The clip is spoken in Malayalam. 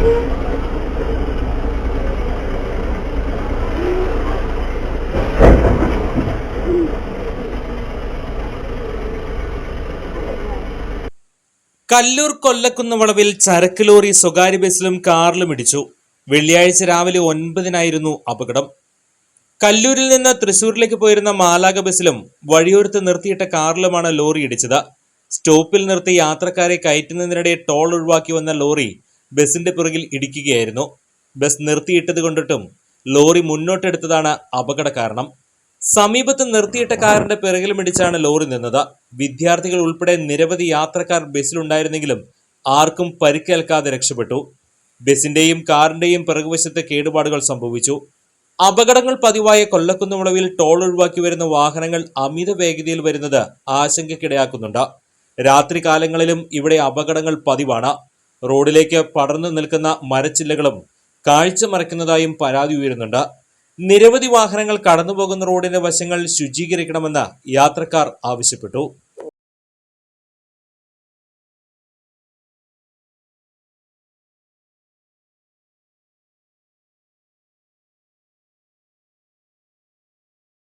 കല്ലൂർ കൊല്ലക്കുന്ന് വളവിൽ ചരക്ക് ലോറി സ്വകാര്യ ബസിലും കാറിലും ഇടിച്ചു. വെള്ളിയാഴ്ച രാവിലെ ഒൻപതിനായിരുന്നു അപകടം. കല്ലൂരിൽ നിന്ന് തൃശൂരിലേക്ക് പോയിരുന്ന മാലാക ബസിലും വഴിയോരത്ത് നിർത്തിയിട്ട കാറിലുമാണ് ലോറി ഇടിച്ചത്. സ്റ്റോപ്പിൽ നിർത്തി യാത്രക്കാരെ കയറ്റുന്നതിനിടെ ടോൾ ഒഴിവാക്കി വന്ന ലോറി ബസിന്റെ പുറകിൽ ഇടിക്കുകയായിരുന്നു. ബസ് നിർത്തിയിട്ടത് കൊണ്ടിട്ടും ലോറി മുന്നോട്ടെടുത്തതാണ് അപകട കാരണം. സമീപത്ത് നിർത്തിയിട്ട കാറിന്റെ പിറകിലും ഇടിച്ചാണ് ലോറി നിന്നത്. വിദ്യാർത്ഥികൾ ഉൾപ്പെടെ നിരവധി യാത്രക്കാർ ബസ്സിലുണ്ടായിരുന്നെങ്കിലും ആർക്കും പരിക്കേൽക്കാതെ രക്ഷപ്പെട്ടു. ബസിന്റെയും കാറിന്റെയും പിറകുവശത്ത് കേടുപാടുകൾ സംഭവിച്ചു. അപകടങ്ങൾ പതിവായ കൊല്ലക്കുന്നുമുളവിൽ ടോൾ ഒഴിവാക്കി വരുന്ന വാഹനങ്ങൾ അമിത വേഗതയിൽ വരുന്നത് ആശങ്കക്കിടയാക്കുന്നുണ്ട് രാത്രി കാലങ്ങളിലും ഇവിടെ അപകടങ്ങൾ പതിവാണ്. റോഡിലേക്ക് പടർന്നു നിൽക്കുന്ന മരച്ചില്ലകളും കാഴ്ച മറയ്ക്കുന്നതായും പരാതി ഉയരുന്നുണ്ട്. നിരവധി വാഹനങ്ങൾ കടന്നുപോകുന്ന റോഡിന്റെ വശങ്ങൾ ശുചീകരിക്കണമെന്ന് യാത്രക്കാർ ആവശ്യപ്പെട്ടു.